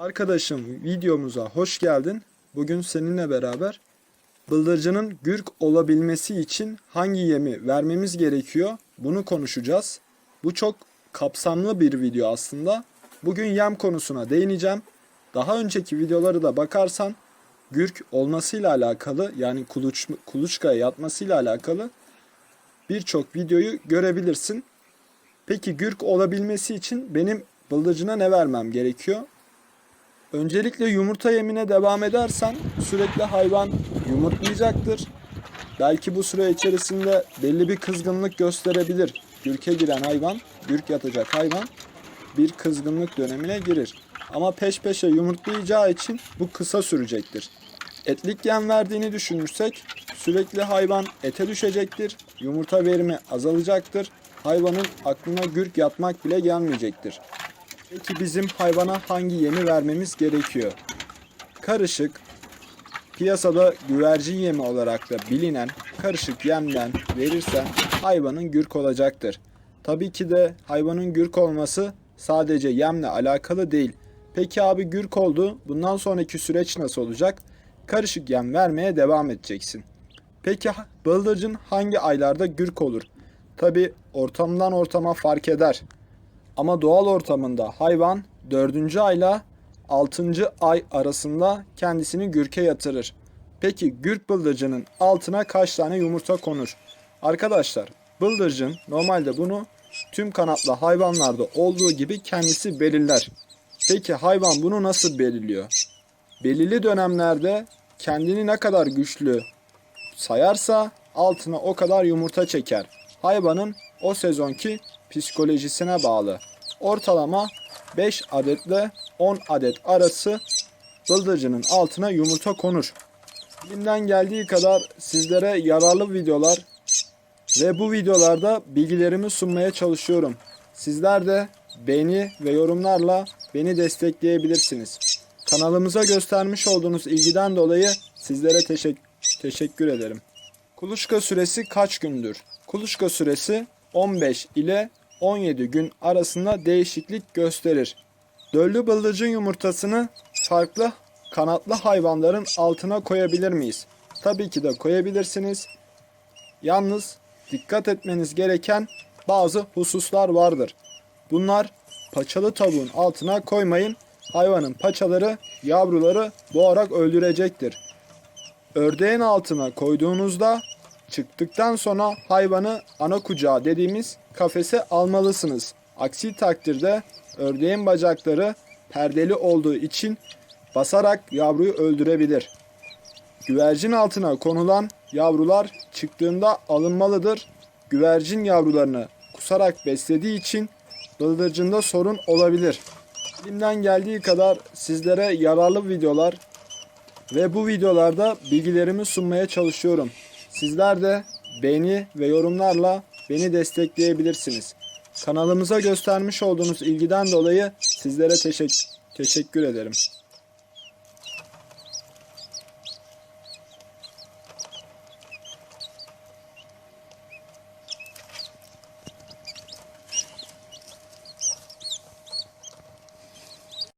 Arkadaşım videomuza hoş geldin. Bugün seninle beraber bıldırcının gürk olabilmesi için hangi yemi vermemiz gerekiyor bunu konuşacağız. Bu çok kapsamlı bir video aslında. Bugün yem konusuna değineceğim. Daha önceki videoları da bakarsan gürk olmasıyla alakalı yani kuluç, kuluçkaya yatmasıyla alakalı birçok videoyu görebilirsin. Peki gürk olabilmesi için benim bıldırcına ne vermem gerekiyor? Öncelikle yumurta yemine devam edersen sürekli hayvan yumurtlayacaktır. Belki bu süre içerisinde belli bir kızgınlık gösterebilir. Gürke giren hayvan, gürk yatacak hayvan bir kızgınlık dönemine girir. Ama peş peşe yumurtlayacağı için bu kısa sürecektir. Etlik yem verdiğini düşünürsek sürekli hayvan ete düşecektir. Yumurta verimi azalacaktır. Hayvanın aklına gürk yatmak bile gelmeyecektir. Peki bizim hayvana hangi yemi vermemiz gerekiyor? Karışık, piyasada güvercin yemi olarak da bilinen karışık yemden verirsen hayvanın gürk olacaktır. Tabii ki de hayvanın gürk olması sadece yemle alakalı değil. Peki abi gürk oldu. Bundan sonraki süreç nasıl olacak? Karışık yem vermeye devam edeceksin. Peki bıldırcın hangi aylarda gürk olur? Tabi ortamdan ortama fark eder. Ama doğal ortamında hayvan 4. ayla 6. ay arasında kendisini gürke yatırır. Peki gürk bıldırcının altına kaç tane yumurta konur? Arkadaşlar bıldırcın normalde bunu tüm kanatlı hayvanlarda olduğu gibi kendisi belirler. Peki hayvan bunu nasıl belirliyor? Belirli dönemlerde kendini ne kadar güçlü sayarsa altına o kadar yumurta çeker. Hayvanın o sezonki psikolojisine bağlı. Ortalama 5 adetle 10 adet arası bıldırcının altına yumurta konur. Elimden geldiği kadar sizlere yararlı videolar ve bu videolarda bilgilerimi sunmaya çalışıyorum. Sizler de beğeni ve yorumlarla beni destekleyebilirsiniz. Kanalımıza göstermiş olduğunuz ilgiden dolayı sizlere teşek- teşekkür ederim. Kuluçka süresi kaç gündür? Kuluçka süresi 15 ile 17 gün arasında değişiklik gösterir. Döllü bıldırcın yumurtasını farklı kanatlı hayvanların altına koyabilir miyiz? Tabii ki de koyabilirsiniz. Yalnız dikkat etmeniz gereken bazı hususlar vardır. Bunlar paçalı tavuğun altına koymayın. Hayvanın paçaları yavruları boğarak öldürecektir. Ördeğin altına koyduğunuzda çıktıktan sonra hayvanı ana kucağı dediğimiz kafese almalısınız. Aksi takdirde ördeğin bacakları perdeli olduğu için basarak yavruyu öldürebilir. Güvercin altına konulan yavrular çıktığında alınmalıdır. Güvercin yavrularını kusarak beslediği için bıldırcında sorun olabilir. Elimden geldiği kadar sizlere yararlı videolar ve bu videolarda bilgilerimi sunmaya çalışıyorum. Sizler de beğeni ve yorumlarla beni destekleyebilirsiniz. Kanalımıza göstermiş olduğunuz ilgiden dolayı sizlere teşek- teşekkür ederim.